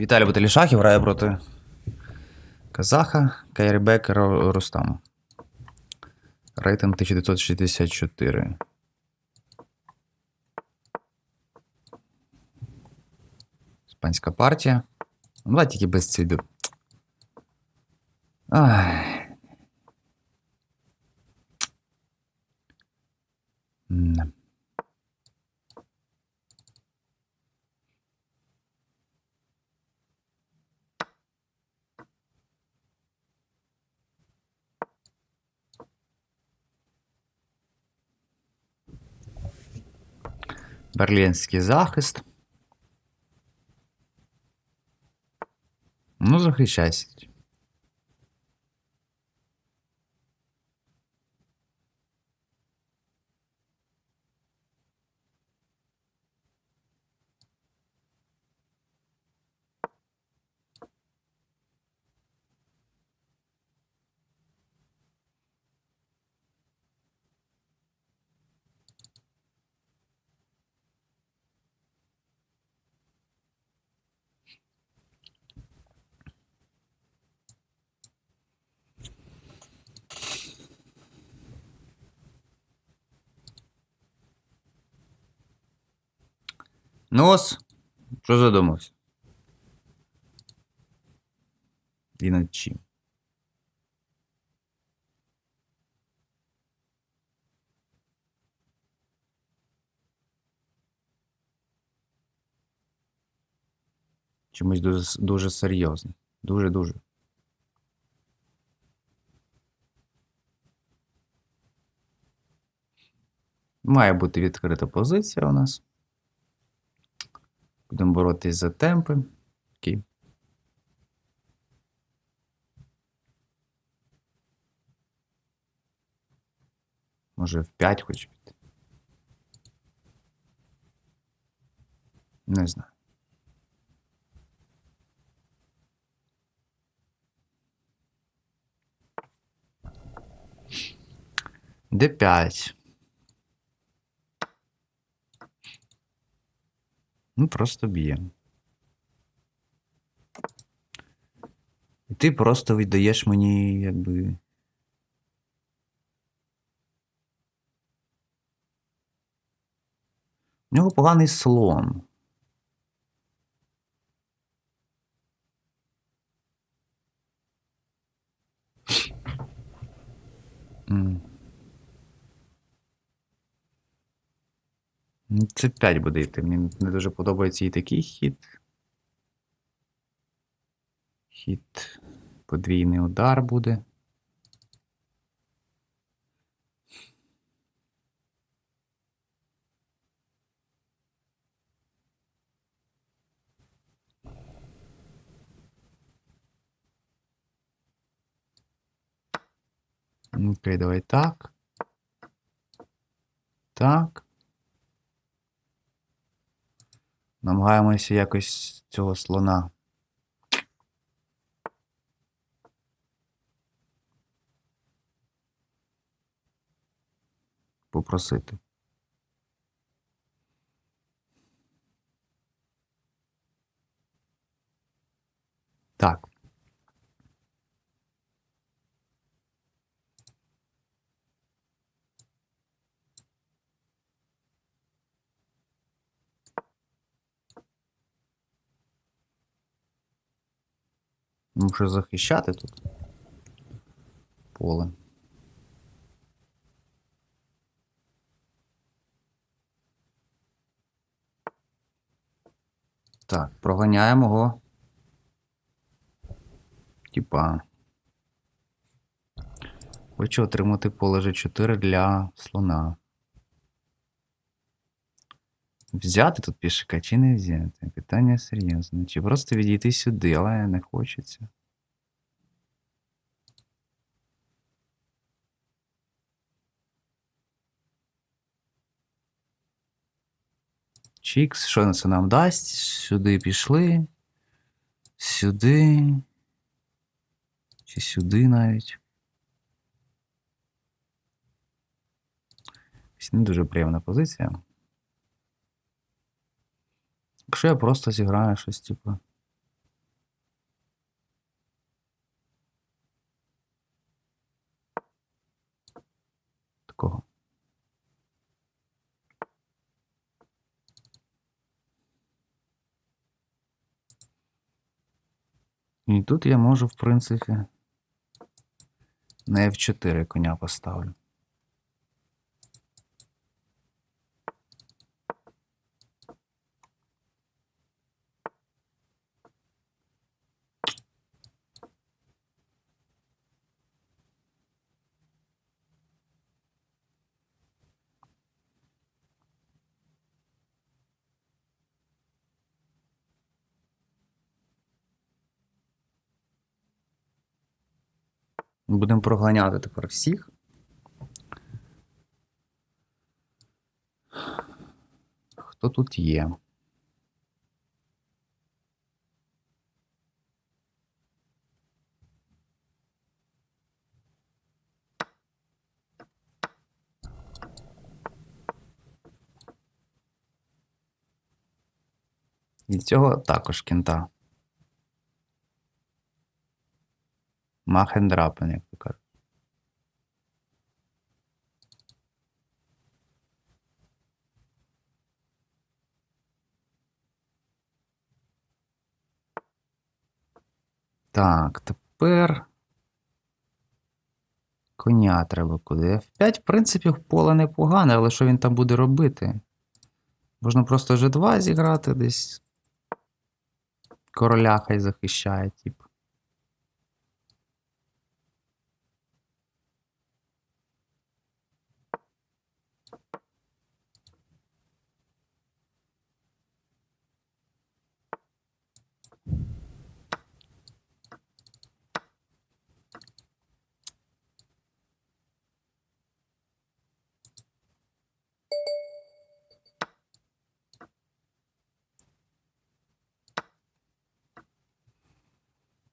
Віталій Баталішахів грає проти Казаха Кайрібек Ро- Рустам. Рейтинг 1964. Іспанська партія. Ну, давайте тільки без ціду. Ай. Берлінський захист. Ну, захищайся. Ну ось, що задумався? І над чим? Чимось дуже, дуже серйозним. Дуже-дуже. Має бути відкрита позиція у нас. Будемо боротись за темпи. Окей. Може в 5 хоч піти. Не знаю. Д5. Ну, просто б'є. І ти просто віддаєш мені, якби. У нього поганий слон. М. Ну, Це 5 буде йти. Мені не дуже подобається і такий хід. Хід. Подвійний удар буде. Ну, Окей, давай так. Так. Намагаємося якось цього слона. Попросити. Так. Мушу захищати тут поле. Так, проганяємо його. Типа. Хочу отримати поле G4 для слона. Взяти тут пішака чи не взяти? Питання серйозне. Чи просто відійти сюди, але не хочеться. Чікс, що це нам дасть? Сюди пішли. Сюди. Чи сюди навіть. Не дуже приємна позиція. Якщо я просто зіграю щось, типу. Такого. І тут я можу, в принципі, на F4 коня поставлю. Будемо проганяти тепер всіх. Хто тут є? І цього також кінта. Махендрапен, як то кажуть. Так, тепер. Коня треба куди. F5, в принципі, в поле непогане, але що він там буде робити? Можна просто G2 зіграти десь. Короля хай захищає, тип.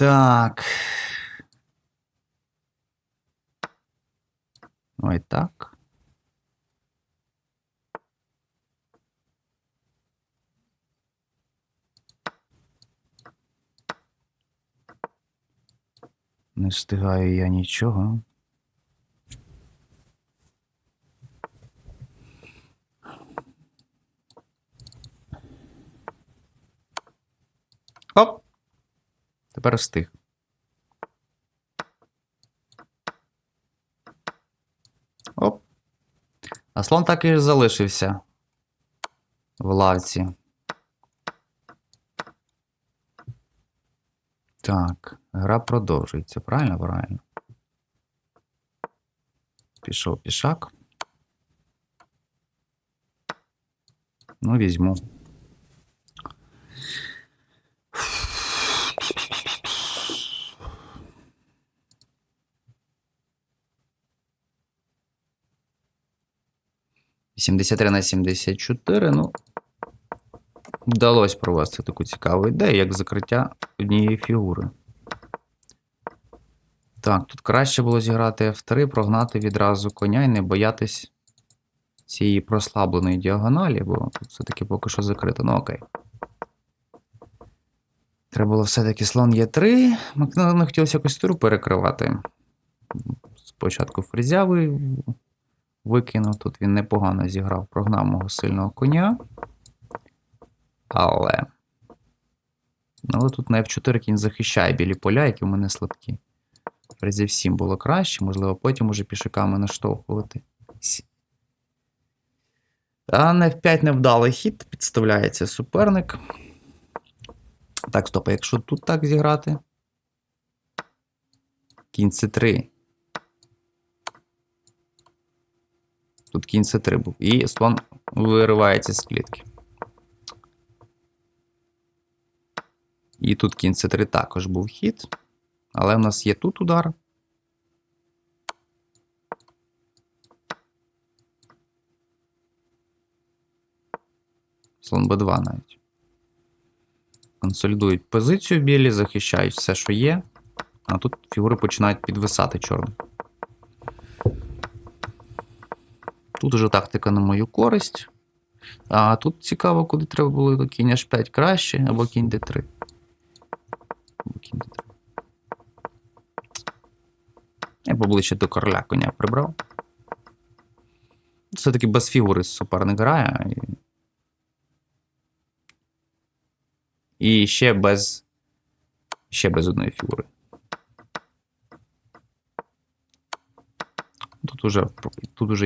Так. Ой, так. Не встигаю я нічого. Тепер встиг. Оп. А слон так і залишився в лавці. Так, гра продовжується. Правильно? Правильно. Пішов пішак. Ну, візьму. Сімдесят три на 74, ну. Вдалося провести таку цікаву ідею, як закриття однієї фігури. Так, тут краще було зіграти F3, прогнати відразу коня і не боятись цієї прослабленої діагоналі, бо все-таки поки що закрито. Ну окей. Треба було все-таки слон Е3. Макнелану хотілося якось туру перекривати. Спочатку фрезявий викинув. Тут він непогано зіграв, прогнав мого сильного коня. Але. Ну, Але тут на F4 кінь захищає білі поля, які в мене слабкі. Фрезі всім було краще, можливо, потім уже пішаками наштовхувати. А на F5 невдалий хід, підставляється суперник. Так, стоп, якщо тут так зіграти? Кінь С3. Тут кінь С3 був. І слон виривається з клітки. І тут кінь С3 також був хід. Але в нас є тут удар. Слон Б2 навіть. Консолідують позицію білі, захищають все, що є. А тут фігури починають підвисати чорні. Тут уже тактика на мою користь. А тут цікаво, куди треба було кінь H5 краще, або кінь D3. Або кінь D3. Я поближче до короля коня прибрав. Все-таки без фігури суперник грає. І ще без Ще без одної фігури. Тут уже, тут уже